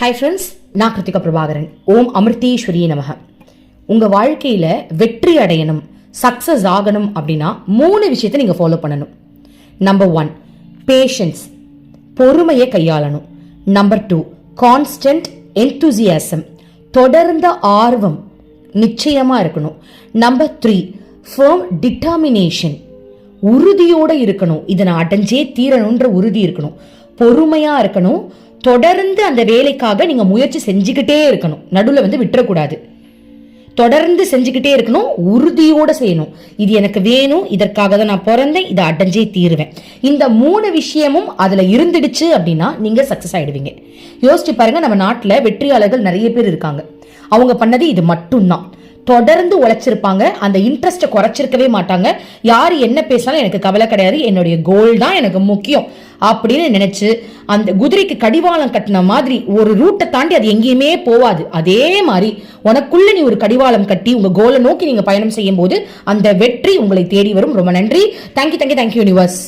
Hi friends நான் கிருத்திகா பிரபாகரன். ஓம் அமிர்தீஸ்வரி நமக. உங்கள் வாழ்க்கையில் வெற்றி அடையணும் சக்ஸஸ் ஆகணும் அப்படின்னா மூணு விஷயத்தை நீங்கள் ஃபாலோ பண்ணணும். நம்பர் ஒன் பேஷன்ஸ் பொறுமையை கையாளணும். நம்பர் டூ கான்ஸ்டன்ட் என்தூசியாசம் தொடர்ந்த ஆர்வம் நிச்சயமாக இருக்கணும். நம்பர் த்ரீ ஃபேம் டிட்டர்மினேஷன் உறுதியோடு இருக்கணும். இதை நான் அடைஞ்சே தீரணுன்ற உறுதி இருக்கணும். பொறுமையாக இருக்கணும். தொடர்ந்து அந்த வேலைக்காக நீங்க முயற்சி செஞ்சுக்கிட்டே இருக்கணும். நடுவில் வந்து விட்டுறக்கூடாது. தொடர்ந்து செஞ்சுக்கிட்டே இருக்கணும். உறுதியோட செய்யணும். இது எனக்கு வேணும். இதற்காக தான் நான் பிறந்தேன். இதை அடைஞ்சே தீருவேன். இந்த மூணு விஷயமும் அதுல இருந்துடுச்சு அப்படின்னா நீங்க சக்சஸ் ஆயிடுவீங்க. யோசிச்சு பாருங்க நம்ம நாட்டில் வெற்றியாளர்கள் நிறைய பேர் இருக்காங்க. அவங்க பண்ணது இது மட்டும்தான். தொடர்ந்து உழைச்சிருப்பாங்க. அந்த இன்ட்ரெஸ்ட்டை குறைச்சிருக்கவே மாட்டாங்க. யார் என்ன பேசினாலும் எனக்கு கவலை கிடையாது. என்னுடைய கோல் தான் எனக்கு முக்கியம் அப்படின்னு நினைச்சு அந்த குதிரைக்கு கடிவாளம் கட்டின மாதிரி ஒரு ரூட்டை தாண்டி அது எங்கேயுமே போவாது. அதே மாதிரி உனக்குள்ள நீ ஒரு கடிவாளம் கட்டி உங்க கோலை நோக்கி நீங்க பயணம் செய்யும் போது அந்த வெற்றி உங்களை தேடி வரும். ரொம்ப நன்றி. Thank you thank you thank you universe